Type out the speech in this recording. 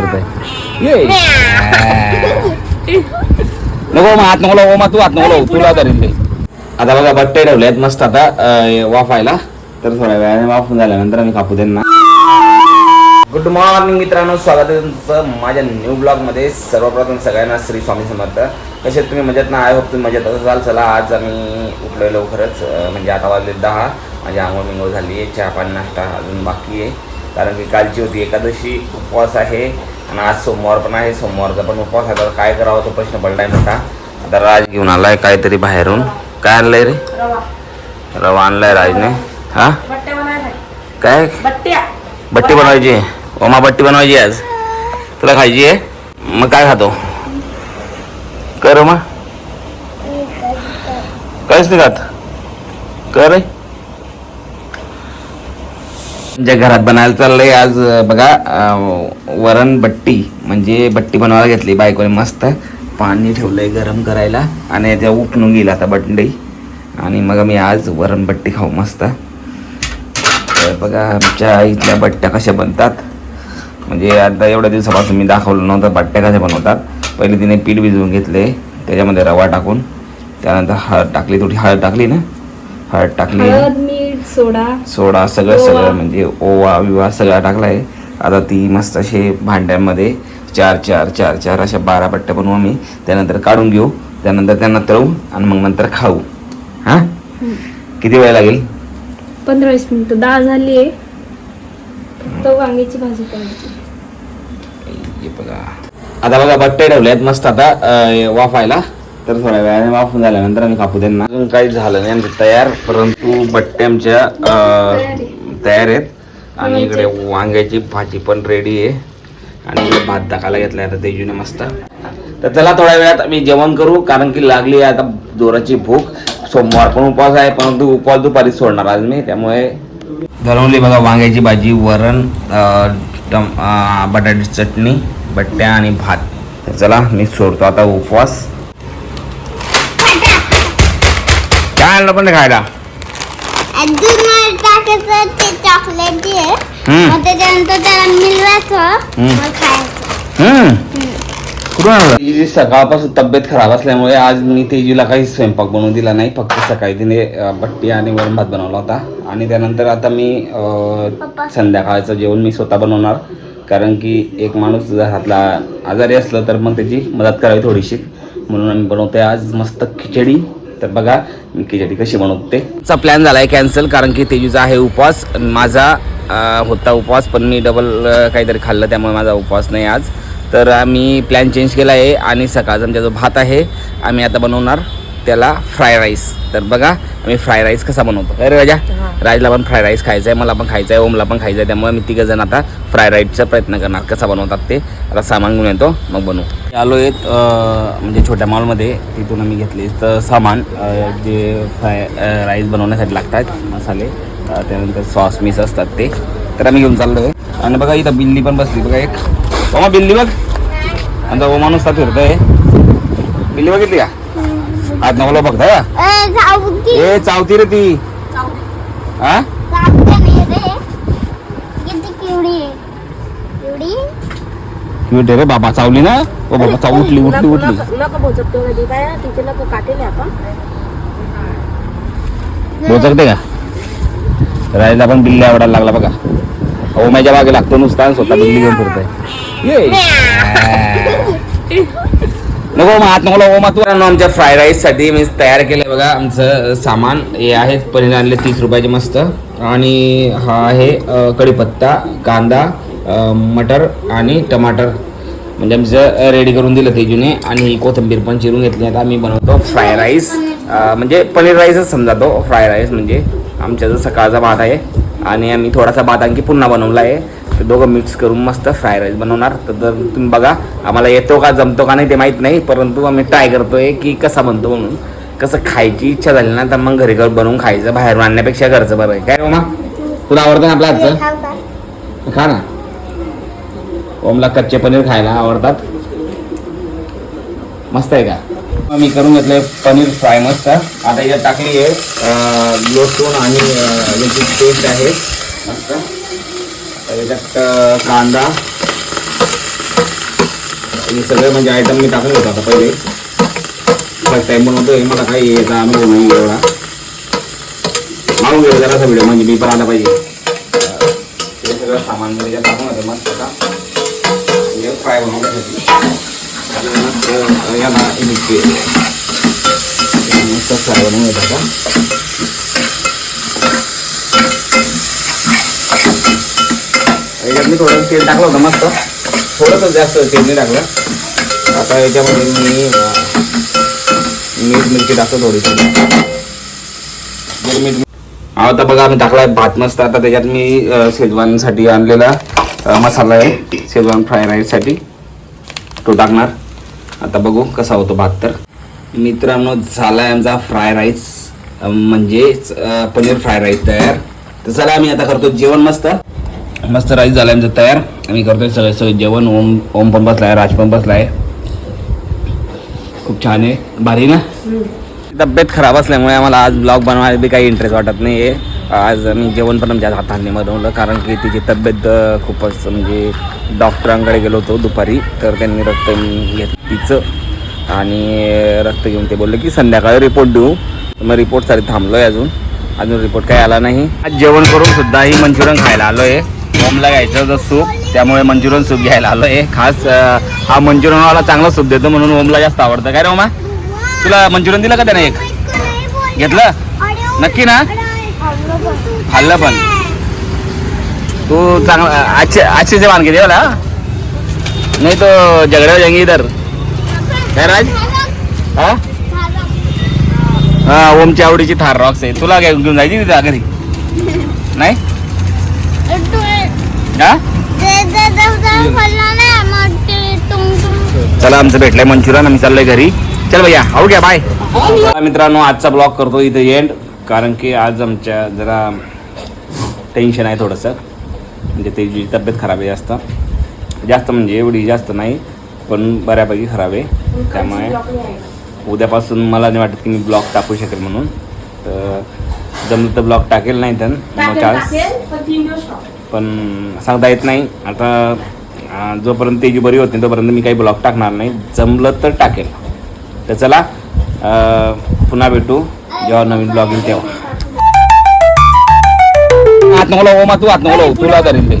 फिरतोय ये. नको मग हात नको मग तू हात नको तुला धरील आता बघा बट्टे ठेवलेत मस्त आता वाफायला. तर थोड्या वेळाने वाफून झाल्यानंतर आम्ही कापू त्यांना. गुड मॉर्निंग मित्रांनो स्वागत आहे तुमचं माझ्या न्यू ब्लॉगमध्ये. सर्वप्रथम सगळ्यांना श्री स्वामी समर्थ. कसे आहेत तुम्ही? मजेत ना? आय होप तुम्ही मजेत असाल. चला आज आम्ही उठलोय लवकरच. म्हणजे आता वाजले दहा. माझी आंघोळ मिंगोळ झाली आहे चहा पाणी नाश्ता अजून बाकी आहे. कारण की कालची होती एकादशी उपवास आहे आणि आज सोमवार पण आहे. सोमवारचा पण उपवास आहे. तर काय करावा तो प्रश्न पडलाय मोठा. आता राज घेऊन आलाय काहीतरी बाहेरून. काय आणलंय रे? रवा. आणलाय राजने. हा? काय? बट्टी बनवायची आहे. ओमा बट्टी बनवायची आज. तुला खायची आहे? मग काय खातो? कर मग. काहीच नाही खात. कर. रे आमच्या घरात बनायला चाललंय आज बघा वरण बट्टी म्हणजे बट्टी बनवायला घेतली बायकोने मस्त पाणी ठेवलंय गरम करायला आणि त्या उपणून गेला आता बट्टी आणि मग मी आज वरण बट्टी खाऊ मस्त. तर बघा आमच्या इथल्या बट्ट्या कशा बनतात. म्हणजे आता एवढ्या दिवसापासून मी दाखवलं नव्हतं बट्ट्या कशा बनवतात. पहिले तिने पीठ भिजवून घेतले त्याच्यामध्ये रवा टाकून त्यानंतर हळद टाकली थोडी हळद टाकली ना? हळद टाकली. सोडा. सोडा सगळं. सगळं म्हणजे ओवा विवा सगळा टाकलाय. आता ती मस्त असे भांड्यामध्ये चार चार चार चार अशा बारा पट्ट्या बनवू आम्ही. त्यानंतर काढून घेऊ. त्यानंतर त्यांना तळू आणि मग नंतर खाऊ. हा? किती वेळ लागेल? पंधरा वीस मिनिटं. डाळ झाली आहे. फक्त वांग्याची भाजी करायची. बघा. आता बघा बट्टे ठेवलेत. मस्त आता वाफायला. तर थोड्या वेळाने वाफून झाल्यानंतर आम्ही कापू त्यांना. अजून काही झालं नाही आमचं तयार परंतु बट्टे आमच्या तयार आहेत. आणि इकडे वांग्याची भाजी पण रेडी आहे. आणि भात टाकायला घेतलाय आता तेजूने मस्त. तर चला थोड्या वेळात आम्ही जेवण करू कारण की लागली आहे आता जोराची भूक. सोमवार पण उपवास आहे परंतु उपवास दुपारी सोडणार आज मी त्यामुळे धरवली बघा वांग्याची भाजी वरण टम बटाट्याची चटणी बट्ट्या आणि भात. चला मी सोडतो आता उपवास काय आणलं पण खायला? अजून मला टाकायचं ते चॉकलेट जे आहे. हम्म. मग त्याच्यानंतर त्याला मिळवायचं. हम्म. मग खायचं. हम्म. कुठून आणलं? तिची सकाळपासून तब्येत खराब असल्यामुळे आज मी तेजूला काही स्वयंपाक बनवून दिला नाही. फक्त सकाळी तिने अं, बट्टी आणि वरण भात बनवला होता. आणि त्यानंतर आता मी अं, संध्याकाळचं जेवण मी स्वतः बनवणार. कारण की एक माणूस घरातला आजारी असलं तर मग त्याची मदत करावी थोडीशी. म्हणून आम्ही बनवतोय आज मस्त खिचडी. तर बघा मी खिचडी कशी बनवते चा प्लॅन झालाय कॅन्सल कारण की तेजूचा आहे उपवास. माझा होता उपवास पण मी डबल काहीतरी खाल्लं त्यामुळे माझा उपवास नाही आज. तर आम्ही प्लॅन चेंज केला आहे आणि सकाळचा आमचा जो भात आहे आम्ही आता बनवणार. त्याला फ्राय राईस. तर बघा आम्ही फ्राय राईस कसा बनवतो. अरे राजा? राजला पण फ्राय राईस खायचा आहे मला पण खायचा आहे ओमला पण खायचा आहे त्यामुळे मी तिघं जण आता फ्राय राईसचा प्रयत्न करणार. कसा बनवतात ते? आता सामान घेऊन येतो मग बनवू. आलो आहेत म्हणजे छोट्या मॉलमध्ये. तिथून आम्ही घेतले तर सामान जे फ्राय राईस बनवण्यासाठी लागतात मसाले त्यानंतर सॉस मिस असतात ते. तर आम्ही घेऊन चाललो आहे आणि बघा इथं बिल्ली पण बसली. बघा एक. ओमा बिल्ली बघ. आणि ओमा नुसता फिरतोय. बिल्ली बघितली का? आज नवला बघता ए, चावती रे ती. हा क्यूट रे. बाबा चावली ना? ओ बाबा चाव उठली उठली उठली. नको बोचतो कधी काय तिथे नको काटेले आपण. बोचकते का? राहिला पण बिल्ली आवडायला लागला बघा. हो माझ्या मागे लागतो नुसता आणि स्वतः बिल्ली घेऊन फिरतोय. ये. नको मग हात नको लावू मग तू आमच्या फ्राय राईससाठी मी तयार केलंय बघा आमचं सामान. हे आहेत पनीर आणले तीस रुपयाचे मस्त. आणि हा आहे कढीपत्ता कांदा मटर आणि टमाटर. म्हणजे आमचं रेडी करून दिलं तेजूने आणि ही कोथिंबीर पण चिरून घेतली. आता आम्ही बनवतो फ्राय राईस म्हणजे पनीर राईसच समजा तो. फ्राय राईस म्हणजे आमच्या जो सकाळचा भात आहे. आणि आम्ही थोडासा भात आणखी पुन्हा बनवला आहे ते दोघं मिक्स करून मस्त फ्राय राईस बनवणार. तर तुम्ही बघा आम्हाला येतो का जमतो का नाही ते माहीत नाही परंतु आम्ही ट्राय करतोय की कसा बनतो म्हणून. कसं खायची इच्छा झाली ना तर मग घरी घर बनवून खायचं बाहेरून आणण्यापेक्षा घरचं बरं आहे. काय ओमा? तुला आवडतं ना आपल्या आजचं? खा ना. ओमला कच्चे पनीर खायला आवडतात. मस्त आहे का? मी करून घेतले पनीर फ्राय मस्त. आता याच्यात टाकली आहे लसूण आणि अं, याची पेस्ट आहे. मस्त. आता याच्यात अं, कांदा हे सगळे म्हणजे आयटम मी टाकून घेतो आता पहिले फर्स्ट टाइम बनवतोय मला काही याचा अनुभव नाही एवढा मागून घेऊ जरासा व्हिडिओ म्हणजे मी पण आला पाहिजे अं, ते सगळं सामान मी त्याच्यात टाकून होते मस्त आता म्हणजे फ्राय बनवण्यासाठी आणि मस्त अं, याला मिक्स केली मस्त फ्राय बनवून घेत आता याच्यात मी थोडं तेल टाकलं होतं मस्त. थोडंसं जास्त तेल नाही टाकलं. आता याच्यामध्ये मी मीठ मिरची टाकतो थोडीशी. मीठ आता बघा आम्ही टाकला भात मस्त. आता त्याच्यात मी शेजवानसाठी आणलेला मसाला आहे. शेजवान फ्राय राईससाठी. तो टाकणार. आता बघू कसा होतो भात तर. मित्रांनो झाला आहे आमचा फ्राय राईस. म्हणजेच पनीर फ्राय राईस तयार. तर चला आम्ही आता करतो जेवण मस्त. मस्त राईस झाला आमचं तयार. आम्ही करतोय सगळं सगळं जेवण. ओम ओम पण बसलाय राज पण आहे खूप छान आहे. भारी ना? तब्येत खराब असल्यामुळे आम्हाला आज ब्लॉग बनवायला बी काही इंटरेस्ट वाटत नाही आहे आज मी जेवण पण आमच्या हाताने बनवलं कारण की तिची तब्येत खूपच म्हणजे डॉक्टरांकडे गेलो होतो दुपारी. तर त्यांनी रक्त घेतलं तिचं. आणि रक्त घेऊन ते बोलले की संध्याकाळी रिपोर्ट देऊ. मग मग रिपोर्टसाठी थांबलो आहे अजून. अजून रिपोर्ट काही आला नाही. आज जेवण करून सुद्धा ही मंचुरियन खायला आलो आहे ओमला घ्यायचं होतं सूप. त्यामुळे मंचुरियन सूप घ्यायला आलो आहे खास हा मंचुरियनवाला चांगला सूप देतो म्हणून ओमला जास्त आवडतं. काय रे ओमा? तुला मंचुरियन दिलं का त्याने एक? घेतलं? नक्की ना? खाल्लं पण. तू चांगला आजचे आजचे से मान मला नाही तो झगड्या जंगी जाएंगे इधर काय राज? हा? हा ओमची आवडीची थार रॉक्स आहे. तुला घेऊन जायची तिथे घरी? नाही? चला आमचं भेटलंय मंचुरियन आम्ही चाललोय घरी. चल भैया हो घ्या बाय मित्रांनो आजचा ब्लॉग करतो इथे एंड कारण की आज आमच्या जरा टेन्शन आहे थोडंसं. म्हणजे त्याची तब्येत खराब आहे जास्त. जास्त म्हणजे एवढी जास्त नाही पण बऱ्यापैकी खराब आहे. त्यामुळे उद्यापासून मला नाही वाटत की मी ब्लॉग टाकू शकेल म्हणून. तर जमलं तर ब्लॉग टाकेल नाही तर चान्स पण सांगता येत नाही. आता जोपर्यंत त्याची बरी होत नाही तोपर्यंत मी काही ब्लॉग टाकणार नाही. जमलं तर टाकेल. तर चला पुन्हा भेटू. जेव्हा नवीन ब्लॉग येईल तेव्हा. हात नको लावू, तू हात नको लावू, तुला करेल ते.